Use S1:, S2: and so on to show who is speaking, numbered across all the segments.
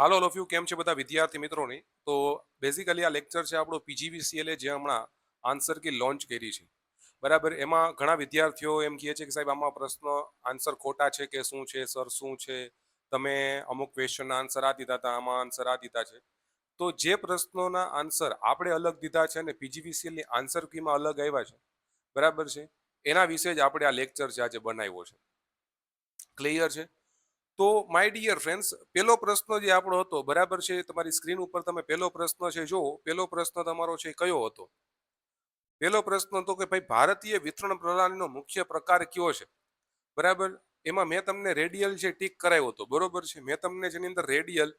S1: Hello all of you કેમ છે બધા વિદ્યાર્થી મિત્રોની? તો બેઝિકલી આ લેક્ચર છે આપણો પીજીવીસીએલે જે હમણાં આન્સર કી લોન્ચ કરી છે. બરાબર? એમાં ઘણા વિદ્યાર્થીઓ એમ કહે છે કે સાહેબ, આમાં પ્રશ્નો આન્સર ખોટા છે કે શું છે સર શું છે? તમે અમુક ક્વેશ્ચનના આન્સર આ દીધા હતા, આમાં આન્સર આ દીધા છે. તો જે પ્રશ્નોના આન્સર આપણે અલગ દીધા છે અને પીજીવીસીએલની આન્સર કીમાં અલગ આવ્યા છે. બરાબર છે? એના વિશે જ આપણે આ લેક્ચર છે આજે બનાવ્યો છે. ક્લિયર છે? તો માય ડિયર ફ્રેન્ડ્સ પહેલો પ્રશ્ન જે આપણો હતો, બરાબર છે? તમારી સ્ક્રીન ઉપર તમે પહેલો પ્રશ્ન છે જો પહેલો પ્રશ્ન તમારો છે, કયો હતો? પહેલો પ્રશ્ન હતો કે ભાઈ, ભારતીય વિતરણ પ્રણાલીનો મુખ્ય પ્રકાર કયો છે? બરાબર? એમાં મેં તમને રેડિયલ છે ટીક કરાવ્યો હતો, બરોબર છે? મેં તમને જેની અંદર રેડિયલ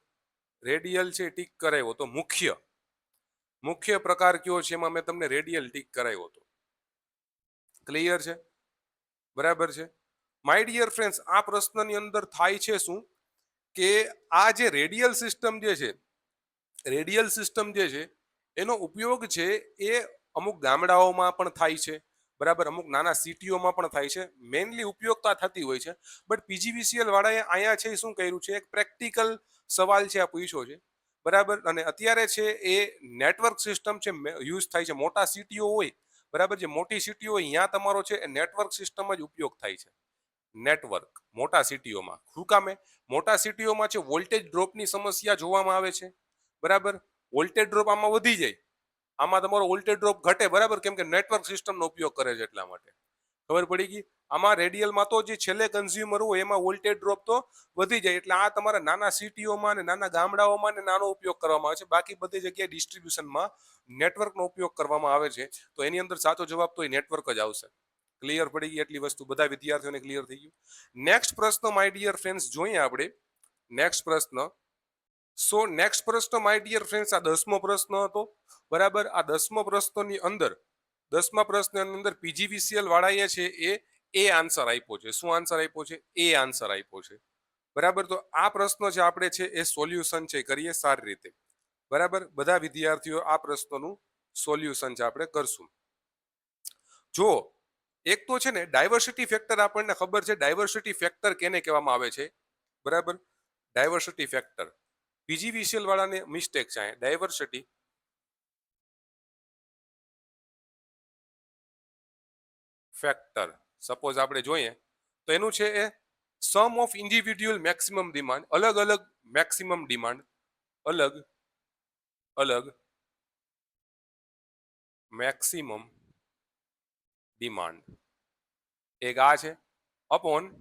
S1: રેડિયલ છે ટીક કરાવ્યો હતો, મુખ્ય. મુખ્ય પ્રકાર કયો છે, એમાં મેં તમને રેડિયલ ટીક કરાવ્યો હતો. ક્લિયર છે? બરાબર છે? માય ડિયર ફ્રેન્ડ્સ આ પ્રશ્નની અંદર થાય છે શું? કે આ જે રેડિયલ સિસ્ટમ જે છે, રેડિયલ સિસ્ટમ જે છે, એનો ઉપયોગ છે એ અમુક ગામડાઓમાં પણ થાય છે, બરાબર? અમુક નાના સિટીઓમાં પણ થાય છે મેઇનલી ઉપયોગતા થતી હોય છે. બટ પીજીવીસીએલ વાળાએ અહીંયા છે શું કર્યું છે? એક પ્રેક્ટિકલ સવાલ છે આ પૂછ્યો છે, બરાબર? અને અત્યારે છે એ નેટવર્ક સિસ્ટમ છે યુઝ થાય છે. મોટા સિટીઓ હોય, બરાબર? જે મોટી સિટીઓ હોય ત્યાં તમારો છે એ નેટવર્ક સિસ્ટમ જ ઉપયોગ થાય છે. નેટવર્ક મોટા સિટીઓમાં. શું કામે? મોટા સિટીઓમાં છે વોલ્ટેજ ડ્રોપની સમસ્યા જોવામાં આવે છે. બરાબર? વોલ્ટેજ ડ્રોપ આમાં વધી જાય. આમાં તમારો વોલ્ટેજ ડ્રોપ ઘટે, બરાબર? કેમ કે નેટવર્ક સિસ્ટમનો ઉપયોગ કરે છે એટલા માટે. ખબર પડી ગઈ? આમાં રેડિયલમાં તો જે છેલ્લે કન્ઝ્યુમર હોય એમાં વોલ્ટેજ ડ્રોપ તો વધી જાય. એટલે આ તમારા નાના સિટીઓમાં અને નાના ગામડાઓમાં ને નાનો ઉપયોગ કરવામાં આવે છે. બાકી બધી જગ્યાએ ડિસ્ટ્રીબ્યુશનમાં નેટવર્કનો ઉપયોગ કરવામાં આવે છે. તો એની અંદર સાચો જવાબ તો એ નેટવર્ક જ આવશે. ક્લિયર પડી ગઈ એટલી વસ્તુ બધા વિદ્યાર્થીઓને ક્લિયર થઈ ગયું. નેક્સ્ટ પ્રશ્ન માય ડિયર ફ્રેન્ડ્સ જોઈએ આપણે. નેક્સ્ટ પ્રશ્ન. સો નેક્સ્ટ પ્રશ્ન માય ડિયર ફ્રેન્ડ્સ આ દસમો પ્રશ્ન હતો. બરાબર? આ દસમો પ્રશ્નની અંદર, દસમા પ્રશ્નની અંદર પીજીવીસીએલ વાળાએ છે એ એ આન્સર આપ્યો છે. શું આન્સર આપ્યો છે? એ આન્સર આપ્યો છે. બરાબર? તો આ પ્રશ્ન જે આપણે છે એ સોલ્યુશન છે, કરીએ સારી રીતે. બરાબર? બધા વિદ્યાર્થીઓ આ પ્રશ્નનું સોલ્યુશન છે આપણે કરશું. જો એક તો છે ને ડાયવર્સિટી ફેક્ટર આપણને ખબર છે ડાયવર્સિટી ફેક્ટર કેને કહેવામાં આવે છે? બરાબર? ડાયવર્સિટી ફેક્ટર પીજીવીસીએલ વાળાને મિસ્ટેક છે ડાયવર્સિટી ફેક્ટર સપોઝ આપણે જોઈએ, તો એનું છે એ sum of individual maximum demand અલગ અલગ મેક્સિમમ ડિમાન્ડ અલગ અલગ મેક્સિમમ ડિમાન્ડ. એક આ છે. અપોન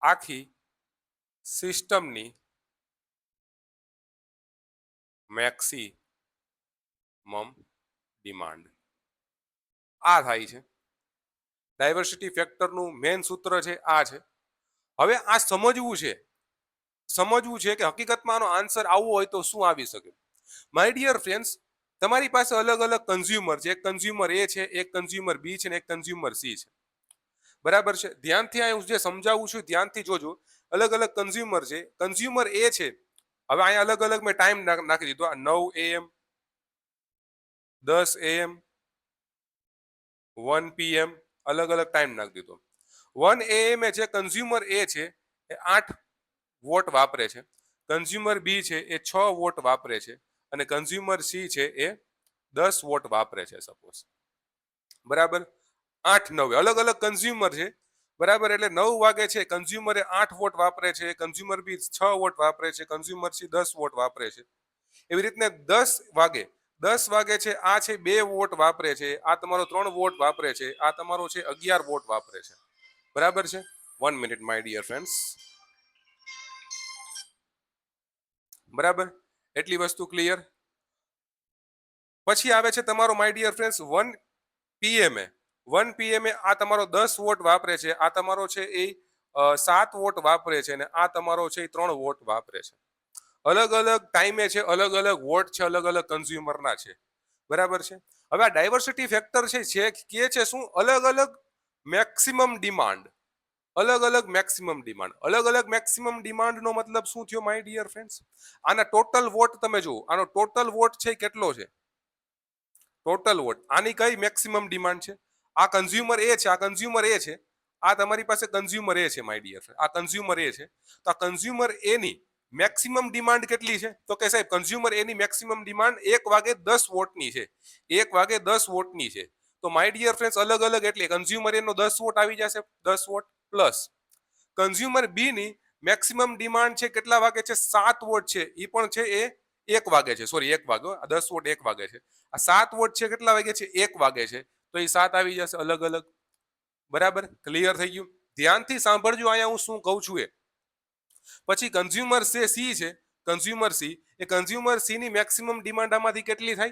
S1: આખી સિસ્ટમની મેક્સિમમ ડિમાન્ડ. આ થાય છે. ડાયવર્સિટી ફેક્ટરનું મેઇન સૂત્ર છે, આ છે. હવે આ સમજવું છે. સમજવું છે કે હકીકતમાં આનો આન્સર આવવો હોય તો શું આવી શકે? માય ડિયર ફ્રેન્ડ્સ તમારી પાસે અલગ અલગ કન્ઝ્યુમર છે. એક કન્ઝ્યુમર એ છે, એક કન્ઝ્યુમર બી છે ને એક કન્ઝ્યુમર સી છે. બરાબર છે? ધ્યાનથી આ હું જે સમજાવું છું, ધ્યાનથી જોજો. અલગ અલગ કન્ઝ્યુમર છે. કન્ઝ્યુમર એ છે. હવે અહીંયા અલગ અલગ મેં ટાઈમ નાખી દીધો. આ નવ એમ દસ એએમ વન પીએમ અલગ અલગ ટાઈમ નાખી દીધો. વન એએમ એ છે કન્ઝ્યુમર એ છે, એ આઠ વોટ વાપરે છે. કન્ઝ્યુમર બી છે, એ છ વોટ વાપરે છે. અને કન્ઝ્યુમર સી છે એ દસ વોટ વાપરે છે સપોઝ બરાબર? આઠ, નવે અલગ અલગ કન્ઝ્યુમર છે. બરાબર? એટલે નવ વાગે છે કન્ઝ્યુમરે આઠ વોટ વાપરે છે કન્ઝ્યુમર બી છ વોટ વાપરે છે કન્ઝ્યુમર સી દસ વોટ વાપરે છે. એવી રીતને દસ વાગે દસ વાગે છે, આ છે બે વોટ વાપરે છે, આ તમારો ત્રણ વોટ વાપરે છે, આ તમારો છે અગિયાર વોટ વાપરે છે. બરાબર છે? One minute my dear friends બરાબર? એટલી વસ્તુ ક્લિયર પછી આવે છે તમારો માય ડિયર ફ્રેન્ડ્સ વન પીએમએ વન પીએમએ આ તમારો દસ વોટ વાપરે છે. આ તમારો છે એ સાત વોટ વાપરે છે અને આ તમારો છે એ ત્રણ વોટ વાપરે છે. અલગ અલગ ટાઈમે છે, અલગ અલગ વોટ છે, અલગ અલગ કન્ઝ્યુમરના છે. બરાબર છે? હવે આ ડાયવર્સિટી ફેક્ટર છે જે કે છે શું? અલગ અલગ મેક્સિમમ ડિમાન્ડ અલગ અલગ મેક્સિમમ ડિમાન્ડ અલગ અલગ મેક્સિમમ ડિમાન્ડનો મતલબ શું થયો માય ડિયર ફ્રેન્ડ્સ આના ટોટલ વોટ તમે જુઓ. આનો ટોટલ વોટ છે કેટલો છે? ટોટલ વોટ આની કઈ મેક્સિમમ ડિમાન્ડ છે? આ કન્ઝ્યુમર એ છે, આ કન્ઝ્યુમર એ છે. આ તમારી પાસે કન્ઝ્યુમર એ છે માય ડિયર આ કન્ઝ્યુમર એ છે. તો આ કન્ઝ્યુમર એની મેક્સિમમ ડિમાન્ડ કેટલી છે? તો કે સાહેબ કન્ઝ્યુમર એની મેક્સિમમ ડિમાન્ડ એક વાગે દસ વોટની છે. એક વાગે દસ વોટની છે. તો માય ડિયર ફ્રેન્ડ્સ અલગ અલગ એટલે કન્ઝ્યુમર એનો દસ વોટ આવી જશે. દસ વોટ પ્લસ કન્ઝ્યુમર બીની મેક્સિમમ ડિમાન્ડ છે કેટલા વાગે છે? સાત વોટ છે. એ પણ છે એ એક વાગે છે સોરી એક વાગે આ દસ વોટ એક વાગે છે. આ સાત વોટ છે કેટલા વાગે છે? એક વાગે છે. તો એ સાત આવી જશે અલગ અલગ. બરાબર? ક્લિયર થઈ ગયું? ધ્યાનથી સાંભળજો, અહીંયા હું શું કહું છું એ. પછી કન્ઝ્યુમર સે સી છે. કન્ઝ્યુમર સી એ કન્ઝ્યુમર સી ની મેક્સિમમ ડિમાન્ડ આમાંથી કેટલી થાય?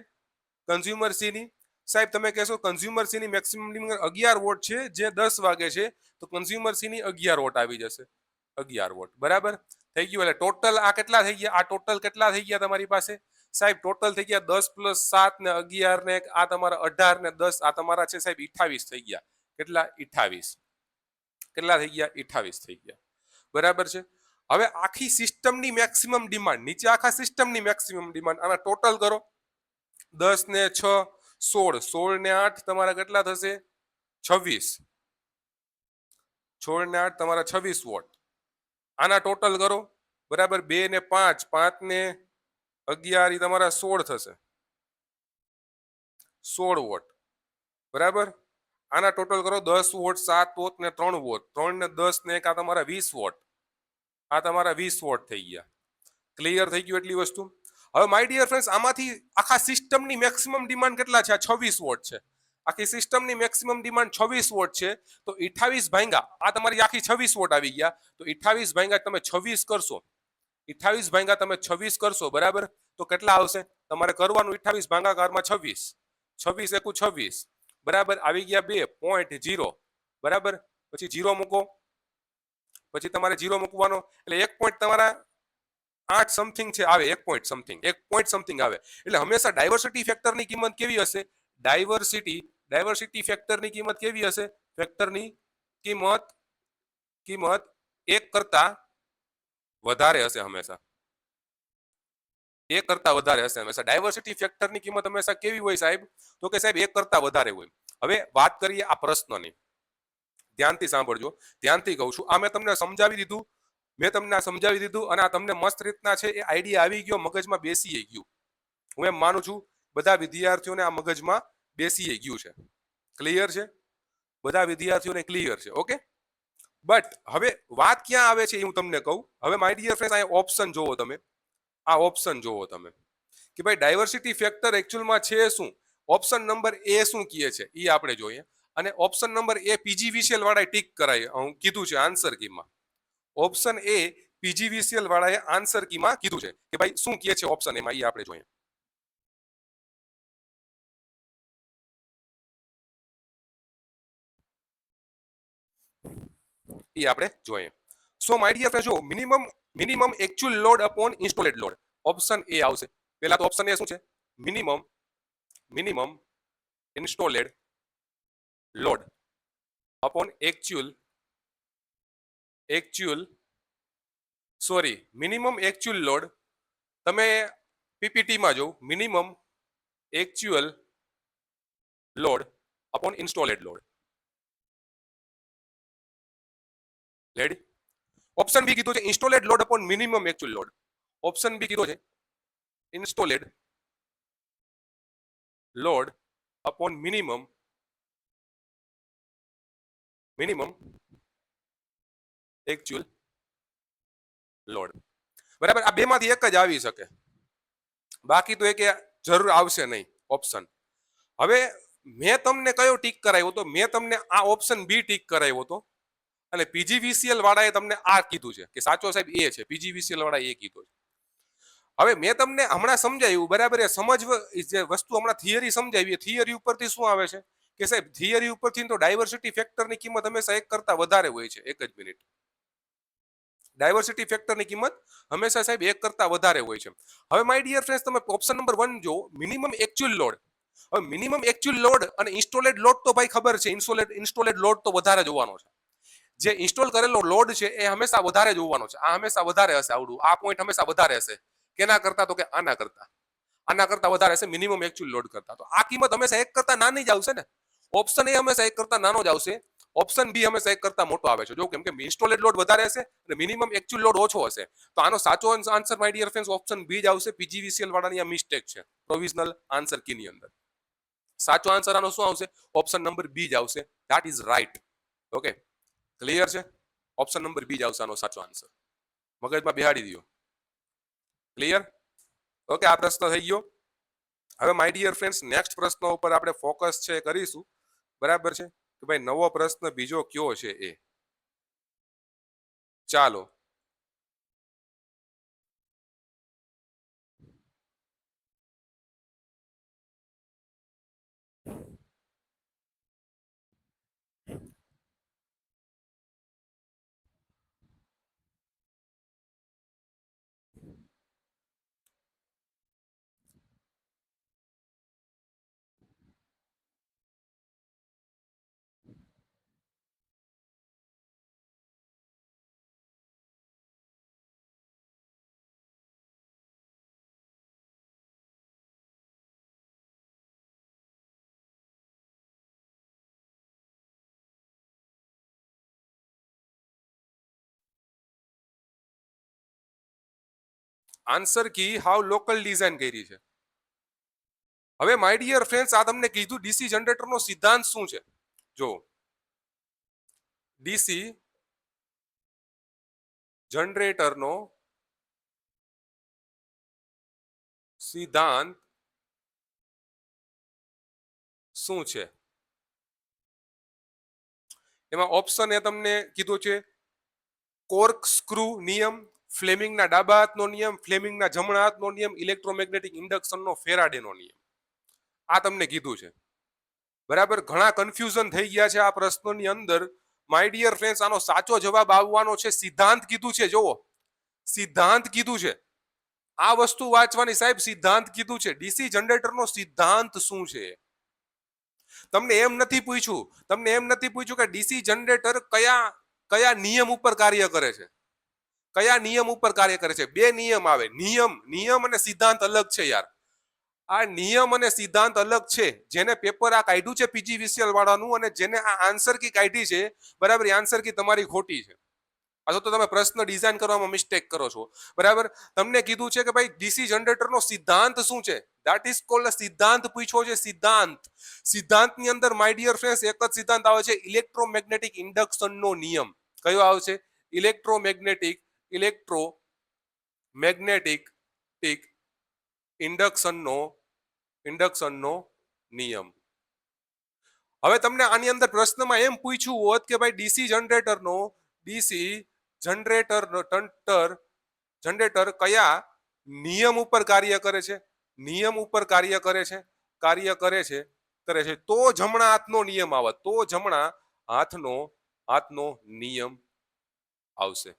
S1: કન્ઝ્યુમર સી ની. સાહેબ, તમે કહેશો કન્ઝ્યુમર સી ની મેક્સિમમ ડિમાન્ડ અગિયાર વોટ છે, જે દસ વાગે છે, તો કન્ઝ્યુમર સી ની અગિયાર વોટ આવી જશે. અગિયાર વોટ. બરાબર? થઈ ગયું. એટલે ટોટલ આ કેટલા થઈ ગયા? આ ટોટલ કેટલા થઈ ગયા તમારી પાસે? સાહેબ ટોટલ થઈ ગયા દસ પ્લસ સાત ને અગિયાર ને આ તમારા અઢાર ને દસ, આ તમારા છે સાહેબ અઠાવીસ થઈ ગયા. કેટલા? અઠાવીસ કેટલા થઈ ગયા? અઠાવીસ થઈ ગયા. બરાબર છે? હવે આખી સિસ્ટમની મેક્સિમમ ડિમાન્ડ નીચે આખા સિસ્ટમની મેક્સિમમ ડિમાન્ડ આના ટોટલ કરો. દસ ને છ, સોળ. સોળ ને આઠ તમારા કેટલા થશે? છવ્વીસ. સોળ ને આઠ તમારા છવ્વીસ વોટ. આના ટોટલ કરો. બરાબર બે ને પાંચ પાંચ ને અગિયાર તમારા સોળ થશે. સોળ વોટ. બરાબર? આના ટોટલ કરો, દસ વોટ, સાત વોટ ને ત્રણ વોટ. ત્રણ ને દસ ને એક, આ તમારા વીસ વોટ. આ તમારા વીસ વોટ થઈ ગયા. ક્લિયર થઈ ગયું એટલી વસ્તુ? હવે માય ડિયર ફ્રેન્ડ્સ આમાંથી આખા સિસ્ટમની મેક્સિમમ ડિમાન્ડ કેટલા છે? આ છવ્વીસ વોટ છે. આખી સિસ્ટમની મેક્સિમમ ડિમાન્ડ છવ્વીસ વોટ છે, તો અઠાવીસ ભાંગા આ તમારી આખી છવ્વીસ વોટ આવી ગયા, તો અઠાવીસ ભાંગા તમે છવ્વીસ કરશો. અઠાવીસ ભાંગા તમે છવ્વીસ કરશો, બરાબર? તો કેટલા આવશે? તમારે કરવાનું અઠાવીસ ભાંગાકારમાં છવ્વીસ. છવ્વીસ એકુ છવ્વીસ. બરાબર? આવી ગયા બે પોઈન્ટ જીરો બરાબર? પછી જીરો મૂકો. પછી તમારે જીરો મૂકવાનો. એટલે એક પોઈન્ટ તમારા આઠ સમથિંગ છે, આવે એક પોઈન્ટ સમથિંગ એક પોઈન્ટ સમથિંગ આવે. એટલે હંમેશા ડાયવર્સિટી ફેક્ટરની કિંમત કેવી હશે? ડાયવર્સિટી ડાયવર્સિટી ફેક્ટરની કિંમત કેવી હશે? ફેક્ટરની કિંમત કિંમત એક કરતા વધારે હશે હંમેશા. એક કરતા વધારે હશે હંમેશા. ડાયવર્સિટી ફેક્ટરની કિંમત હંમેશા કેવી હોય સાહેબ? તો કે સાહેબ, એક કરતા વધારે હોય. હવે વાત કરીએ આ પ્રશ્નની. ધ્યાનથી સાંભળજો. ધ્યાનથી કહું છું. આ મેં તમને સમજાવી દીધું. મેં તમને આ સમજાવી દીધું અને આ તમને મસ્ત રીતના છે એ આઈડિયા આવી ગયો. મગજમાં બેસી ગયું. હું એમ માનું છું, બધા વિદ્યાર્થીઓને આ મગજમાં બેસી ગયું છે. ક્લિયર છે? બધા વિદ્યાર્થીઓને ક્લિયર છે ઓકે બટ હવે વાત ક્યાં આવે છે એ હું તમને કહું. હવે માય ડિયર ફ્રેન્ડ અહીંયા ઓપ્શન જોવો તમે. આ ઓપ્શન જોવો તમે. કે ભાઈ ડાયવર્સિટી ફેક્ટર એકચ્યુઅલમાં છે શું? ઓપ્શન નંબર એ શું કહે છે? એ આપણે જોઈએ. અને ઓપ્શન નંબર એ પીજીવીસીએલ વાળાએ ટીક કરાય. હું કીધું છે આન્સર કીમાં ઓપ્શન એ પીજીવીસીએલ વાળાએ આન્સર કીમાં કીધું છે. કે ભાઈ શું કહે છે ઓપ્શન એમાં એ આપણે જોઈએ. એ આપણે જોઈએ. સો માય ડિયર ફ્રેન્ડ જો minimum minimum actual load upon installed load option A આવશે. પહેલા તો ઓપ્શન એ શું છે? Minimum minimum installed load upon actual actual sorry minimum actual load તમે પીપીટીમાં જો minimum actual load upon installed load ready option B કીધું છે installed load upon minimum actual load option B કીધો છે installed load upon minimum minimum actual load બરાબર? આ બેમાંથી એક જ આવી શકે. બાકી તો એક જરૂર આવશે નહીં ઓપ્શન હવે મેં તમને કયો ટીક કરાવ્યો હતો? મેં તમને આ ઓપ્શન બી ટીક કરાવ્યો હતો. અને પીજીવીસીએલ વાળાએ તમને આ કીધું છે કે સાચો સાહેબ એ છે, પીજીવીસીએલ વાળા એ કીધું છે. હવે મેં તમને હમણાં સમજાવ્યું, બરાબર એ સમજ જે વસ્તુ હમણાં થિયરી સમજાવી થિયરી ઉપરથી શું આવે છે? કે સાહેબ થિયરી ઉપરથી તો ડાયવર્સિટી ફેક્ટરની કિંમત હંમેશા એક કરતા વધારે હોય છે, એક જ મિનિટ ડાયવર્સિટી ફેક્ટરની કિંમત હંમેશા સાહેબ એક કરતા વધારે હોય છે. હવે માય ડિયર ફ્રેન્ડ્સ તમે ઓપ્શન નંબર વન જો મિનિમમ એકચ્યુઅલ લોડ હવે મિનિમમ એકચ્યુઅલ લોડ અને ઇન્સ્ટોલેડ લોડ તો ભાઈ ખબર છે ઇન્સ્ટોલેડ ઇન્સ્ટોલેડ લોડ તો વધારે જોવાનો છે. જે ઇન્સ્ટોલ કરેલો લોડ છે એ હંમેશા વધારે જોવાનો છે. આ હંમેશા વધારે હશે આવડું. આ પોઈન્ટ હંમેશા વધારે હશે. કેના કરતા તો કે આના કરતા. આના કરતા વધારે હશે મિનિમમ એકચ્યુઅલ લોડ કરતા. તો આ કિંમત હંમેશા એક કરતા નાની જ આવશે ને? ઓપ્શન એ હંમેશા એક કરતા નાનો જ આવશે. ઓપ્શન બી હંમેશા એક કરતા મોટો આવે છે. જો કેમ કે ઇન્સ્ટોલેડ લોડ વધારે હશે અને મિનિમમ એકચ્યુઅલ લોડ ઓછો હશે, તો આનો સાચો answer my dear friends option B જ આવશે. પીજીવીસીએલ વાળાની આ મિસ્ટેક છે. પ્રોવિઝનલ આન્સર કીની અંદર. સાચો આન્સર આનો શું આવશે? ઓપ્શન નંબર બી જ આવશે. That is right okay clear છે? ઓપ્શન નંબર બી જ આવશે આનો સાચો આન્સર મગજમાં બિહાડી દો ક્લિયર ઓકે આ પ્રશ્ન થઈ ગયો. હવે માય ડિયર ફ્રેન્ડ્સ નેક્સ્ટ પ્રશ્ન ઉપર આપણે ફોકસ છે કરીશું. બરાબર છે? કે ભાઈ, નવો પ્રશ્ન બીજો કયો છે એ? ચાલો. Answer key have local design કરી છે. હવે માય ડિયર ફ્રેન્ડ્સ આ તમને કીધું ડીસી જનરેટરનો સિદ્ધાંત શું છે? જો ડીસી જનરેટરનો સિદ્ધાંત શું છે? એમાં ઓપ્શન એ તમને કીધું છે કોર્ક સ્ક્રૂ નિયમ ફ્લેમિંગના ડાબા હાથનો નિયમ, ફ્લેમિંગના જમણા હાથનો નિયમ, ઇલેક્ટ્રોમેગ્નેટિક ઇન્ડક્શનનો ફેરાડેનો નિયમ. આ તમને કીધું છે. બરાબર? ઘણા કન્ફ્યુઝન થઈ ગયા છે આ પ્રશ્નની અંદર. માય ડિયર ફ્રેન્ડ્સ આનો સાચો જવાબ આવવાનો છે. સિદ્ધાંત કીધું છે. જુઓ. સિદ્ધાંત કીધું છે. આ વસ્તુ વાંચવાની સાહેબ સિદ્ધાંત કીધું છે. ડીસી જનરેટરનો સિદ્ધાંત શું છે? તમને એમ નથી પૂછ્યું. તમને એમ નથી પૂછ્યું કે ડીસી જનરેટર કયા કયા નિયમ ઉપર કાર્ય કરે છે? કયા નિયમ ઉપર કાર્ય કરે છે? બે નિયમ આવે. નિયમ નિયમ અને સિદ્ધાંત અલગ છે યાર. આ નિયમ અને સિદ્ધાંત અલગ છે. જેને પેપર આ કાઢ્યું છે પીજીવીસીએલ વાળાનું અને જેને આ આન્સર કી કાઢી છે, બરાબર આન્સર કી તમારી ખોટી છે. અથવા તો તમે પ્રશ્ન ડિઝાઇન કરવામાં મિસ્ટેક કરો છો. બરાબર? તમને કીધું છે કે ભાઈ ડીસી જનરેટરનો સિદ્ધાંત શું છે? દેટ ઇઝ કોલ્ડ સિદ્ધાંત પૂછ્યો છે સિદ્ધાંત. સિદ્ધાંતની અંદર માય ડિયર ફ્રેન્ડ્સ એક જ સિદ્ધાંત આવે છે ઇલેક્ટ્રોમેગ્નેટિક ઇન્ડક્શનનો નિયમ. કયો આવશે ઇલેક્ટ્રોમેગ્નેટિક ઇલેક્ટ્રો મેગ્નેટિક ટિક ઇન્ડક્શનનો ઇન્ડક્શનનો નિયમ. હવે તમને આની અંદર પ્રશ્નમાં એમ પૂછ્યું હોત કે ભાઈ ડીસી જનરેટરનો, ડીસી જનરેટર ટંટર જનરેટર કયા નિયમ ઉપર કાર્ય કરે છે? નિયમ ઉપર કાર્ય કરે છે, કાર્ય કરે છે કરે છે. તો જમણા હાથનો નિયમ આવે, તો જમણા હાથનો હાથનો નિયમ આવશે.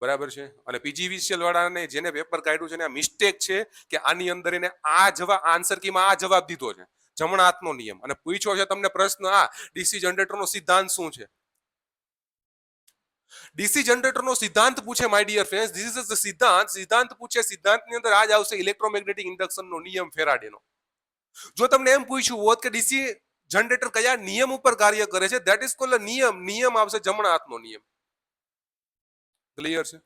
S1: બરાબર છે? અને પીજીવીસીએલ વાળાને જેને પેપર કાઢ્યું છે ને, આ મિસ્ટેક છે કે આની અંદર એને આ જવાબ આન્સર કીમાં આ જવાબ દીધો છે. જમણા હાથનો નિયમ. અને પૂછ્યો છે તમને પ્રશ્ન આ, ડીસી જનરેટરનો સિદ્ધાંત શું છે? ડીસી જનરેટરનો સિદ્ધાંત પૂછે my dear friends this is the સિદ્ધાંત. સિદ્ધાંત પૂછે, સિદ્ધાંતની અંદર આજ આવશે ઇલેક્ટ્રોમેગ્નેટિક ઇન્ડક્શનનો નિયમ ફેરાડેનો. જો તમને એમ પૂછ્યું હોત કે ડીસી જનરેટર કયા નિયમ ઉપર કાર્ય કરે છે ધેટ ઇઝ કોલ્ડ નિયમ. નિયમ આવશે જમણા હાથનો નિયમ. ક્લિયર છે?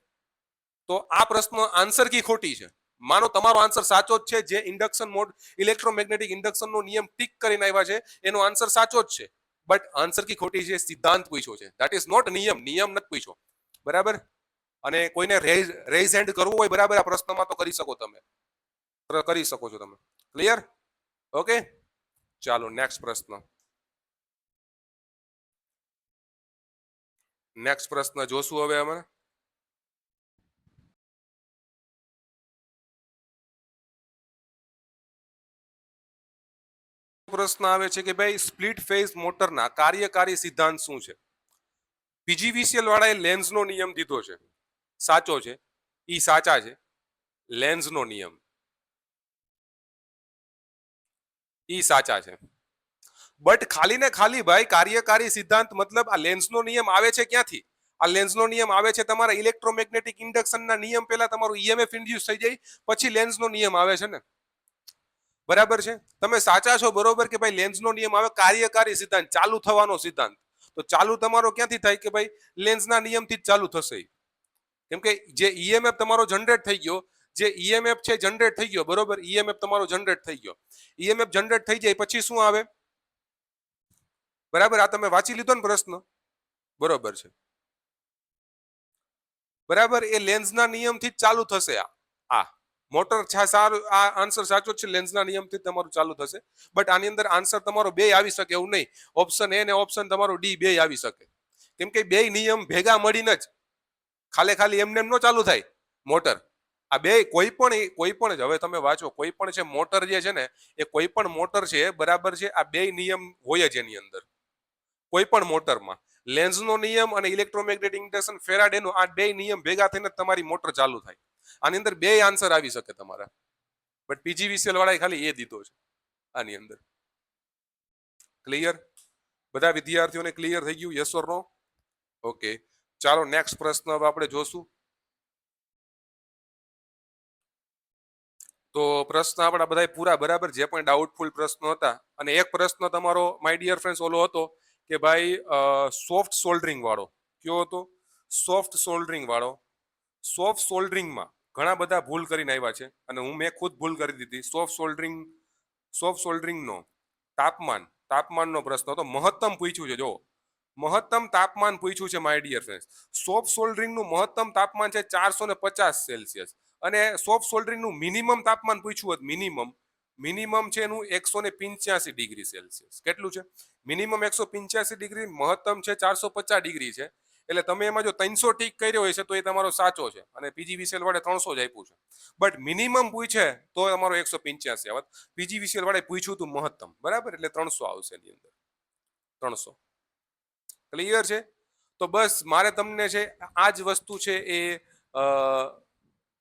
S1: તો આ પ્રશ્ન આન્સર કી ખોટી છે? માનો તમારો આન્સર સાચો જ છે, જે ઇન્ડક્શન મોડ ઇલેક્ટ્રોમેગ્નેટિક ઇન્ડક્શનનો નિયમ ટીક કરીને આવ્યા છે, એનો આન્સર સાચો જ છે. બટ આન્સર કી ખોટી છે સિદ્ધાંત પૂછ્યો છે. ધેટ ઇઝ નોટ નિયમ નિયમ નથી પૂછ્યો. બરાબર? અને કોઈને રેઝ હેન્ડ કરવું હોય બરાબર, આ પ્રશ્નમાં તો કરી શકો તમે. કરી શકો છો તમે. ક્લિયર ઓકે ચાલો નેક્સ્ટ પ્રશ્ન. નેક્સ્ટ પ્રશ્ન જોશું હવે અમે પ્રશ્ન આવે છે કે ભાઈ સ્પ્લિટ ફેઝ મોટરના કાર્યકારી સિદ્ધાંત શું છે? પીજીવીસીએલ વાળાએ લેન્સનો નિયમ દીધો છે. સાચો છે. ઈ સાચા છે. લેન્સનો નિયમ. એ સાચા છે. બટ ખાલી ને ખાલી ભાઈ કાર્યકારી સિદ્ધાંત મતલબ આ લેન્સનો નિયમ આવે છે ક્યાંથી? આ લેન્સનો નિયમ આવે છે તમારા ઇલેક્ટ્રોમેગ્નેટિક ઇન્ડક્શનના નિયમ પહેલા તમારું ઈએમએફ ઇન્ડ્યુસ થઈ જાય, પછી લેન્સનો નિયમ આવે છે ને? બરાબર છે? તમે સાચા છો બરોબર કે ભાઈ લેન્સનો નિયમ આવે? કાર્યકારી સિદ્ધાંત, ચાલુ થવાનો સિદ્ધાંત. તો ચાલુ તમારો ક્યાંથી થાય કે ભાઈ? લેન્સના નિયમથી જ ચાલુ થશે. કેમ કે જે ઈએમએફ તમારો જનરેટ થઈ ગયો, જે ઈએમએફ છે જનરેટ થઈ ગયો, બરોબર? ઈએમએફ તમારો જનરેટ થઈ ગયો. ઈએમએફ જનરેટ થઈ જાય પછી શું આવે? બરાબર? આ તમે વાંચી લીધો ને પ્રશ્ન? બરોબર છે. બરાબર? એ લેન્સના નિયમથી જ ચાલુ થશે આ. આ. મોટર સારું, આ આન્સર સાચો છે લેન્સના નિયમથી તમારું ચાલુ થશે. બટ આની અંદર આન્સર તમારો બે આવી શકે એવું નહીં. ઓપ્શન એ ને ઓપ્શન તમારો ડી બે આવી શકે. કેમ કે બે નિયમ ભેગા મળીને જ ખાલી ખાલી એમને એમ નો ચાલુ થાય મોટર. આ બે કોઈ પણ કોઈ પણ જ, હવે તમે વાંચો, કોઈ પણ છે મોટર જે છે ને, એ કોઈ પણ મોટર છે, બરાબર છે, આ બે નિયમ હોય જ એની અંદર. કોઈ પણ મોટરમાં. લેન્સનો નિયમ અને ઇલેક્ટ્રોમેગ્નેટિક ઇન્ડક્શન ફેરાડેનો આ બે નિયમ ભેગા થઈને તમારી મોટર ચાલુ થાય. આની અંદર બે આન્સર આવી શકે તમારા. બટ પીજીવીસીએલ વાળાએ ખાલી એ દીધો છે, આની અંદર. ક્લિયર બધા વિદ્યાર્થીઓને ક્લિયર થઈ ગયું યસ નો ઓકે ચાલો નેક્સ્ટ પ્રશ્ન હવે આપણે જોશું. તો પ્રશ્ન આપણા બધા પૂરા બરાબર, જે પણ ડાઉટફુલ પ્રશ્નો હતા. અને એક પ્રશ્ન તમારો માય ડિયર ફ્રેન્ડ્સ ઓલો હતો કે ભાઈ સોફ્ટ સોલ્ડરિંગ વાળો. કયો હતો? સોફ્ટ સોલ્ડરિંગ વાળો. સોફ્ટ સોલ્ડરિંગમાં ઘણા બધા ભૂલ કરીને આવ્યા છે અને હું મેં ખુદ ભૂલ કરી દીધી. સોફ્ટ સોલ્ડરિંગ, સોફ્ટ સોલ્ડરિંગનો તાપમાન, તાપમાનનો પ્રશ્ન હતો. મહત્તમ પૂછ્યું છે, જો. મહત્તમ તાપમાન પૂછ્યું છે માય ડિયર ફ્રેન્ડ્સ સોફ્ટ સોલ્ડરિંગનું મહત્તમ તાપમાન છે ચારસો ને પચાસ સેલ્સિયસ. અને સોફ્ટ સોલ્ડરિંગનું મિનિમમ તાપમાન પૂછ્યું હતું, મિનિમમ મિનિમમ છે એનું એકસો ને પિંચ્યાસી ડિગ્રી સેલ્સિયસ. કેટલું છે? મિનિમમ એકસો પિંચ્યાસી ડિગ્રી, મહત્તમ છે ચારસો પચાસ ડિગ્રી છે. એટલે તમે એમાં જો ત્રણસો ટીક કર્યો હોય છે, તો એ તમારો સાચો છે. અને પીજીવીસીએલ વાળે ત્રણસો જ આપ્યું છે. બટ મિનિમમ પૂછે તો તમારો એકસો પંચ્યાસી આવત વિસેલ વાળે પૂછ્યું હતું મહત્તમ. બરાબર? એટલે ત્રણસો આવશે એની અંદર. ત્રણસો. ક્લિયર છે? તો બસ મારે તમને છે આ જ વસ્તુ છે એ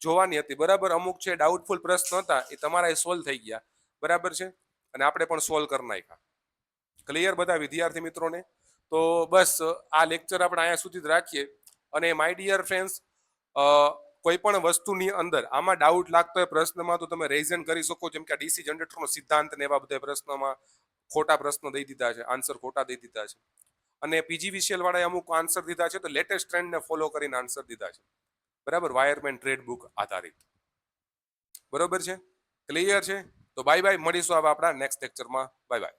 S1: જોવાની હતી. બરાબર? અમુક છે ડાઉટફુલ પ્રશ્ન હતા, એ તમારા એ સોલ્વ થઈ ગયા. બરાબર છે? અને આપણે પણ સોલ્વ કરી નાખ્યા. ક્લિયર બધા વિદ્યાર્થી મિત્રોને? તો બસ, આ લેક્ચર આપણે અહીંયા સુધી જ રાખીએ. અને માય ડિયર ફ્રેન્ડ્સ કોઈ પણ વસ્તુની અંદર આમાં ડાઉટ લાગતો હોય પ્રશ્નમાં તો તમે રેઝન કરી શકો. જેમ કે આ ડીસી જનરેટરનો સિદ્ધાંત ને એવા બધા પ્રશ્નોમાં ખોટા પ્રશ્નો દઈ દીધા છે આન્સર ખોટા દઈ દીધા છે. અને પીજીવીસીએલ વાળાએ અમુક આન્સર દીધા છે, તો લેટેસ્ટ ટ્રેન્ડને ફોલો કરીને આન્સર દીધા છે. બરાબર? વાયરમેન ટ્રેડ બુક આધારિત. બરોબર છે? ક્લિયર છે? તો બાય બાય મળીશું હવે આપણા નેક્સ્ટ લેક્ચરમાં બાય બાય